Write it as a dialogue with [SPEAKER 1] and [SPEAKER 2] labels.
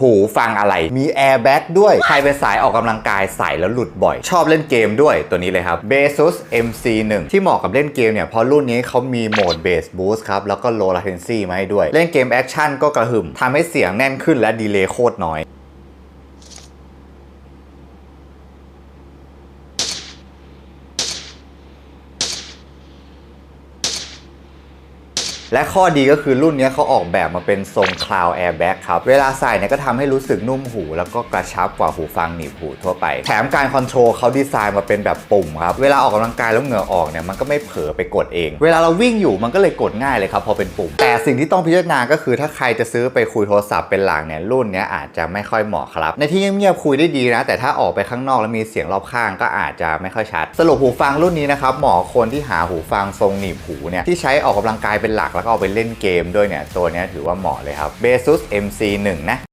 [SPEAKER 1] หูฟังอะไร มีแอร์แบ็กด้วย ใครเป็นสายออกกำลังกายใส่แล้วหลุดบ่อย ชอบเล่นเกมด้วยตัวนี้เลยครับ Basus MC1 ที่เหมาะกับเล่นเกมเนี่ย เพราะรุ่นนี้เขามีโหมด Bass Boost ครับ แล้วก็ Low Latency มาให้ด้วย เล่นเกมแอคชั่นก็กระหึ่มทำให้เสียงแน่นขึ้นและดีเลย์โคตรน้อย และข้อดีก็คือรุ่นนี้เขาออกแบบมาเป็นทรง Cloud Airbag ครับ เวลาใส่เนี่ยก็ทำให้รู้สึกนุ่มหู แล้วก็กระชับกว่าหูฟังหนีบหูทั่วไป แถมการคอนโทรลเขาดีไซน์มาเป็นแบบปุ่มครับ เวลาออกกำลังกายแล้วเหงื่อออกเนี่ยมันก็ไม่เผลอไปกดเอง เวลาเราวิ่งอยู่มันก็เลยกดง่ายเลยครับพอเป็นปุ่ม แต่สิ่งที่ต้องพิจารณาก็คือถ้าใครจะซื้อไปคุยโทรศัพท์เป็นหลักเนี่ยรุ่นนี้อาจจะไม่ค่อยเหมาะครับ ในที่เงียบๆคุยได้ดีนะ แต่ถ้าออกไปข้างนอกแล้วมีเสียงรอบข้างก็อาจจะไม่ค่อยชัด สรุปหูฟังรุ่นนี้นะครับเหมาะคนที่หาหูฟังทรงหนีบหูเนี่ยที่ใช้ออกกำลังกายเป็นหลักแล้วก็เอาไปเล่นเกมด้วยเนี่ยตัวนี้ถือว่าเหมาะเลยครับ Basus MC1 นะ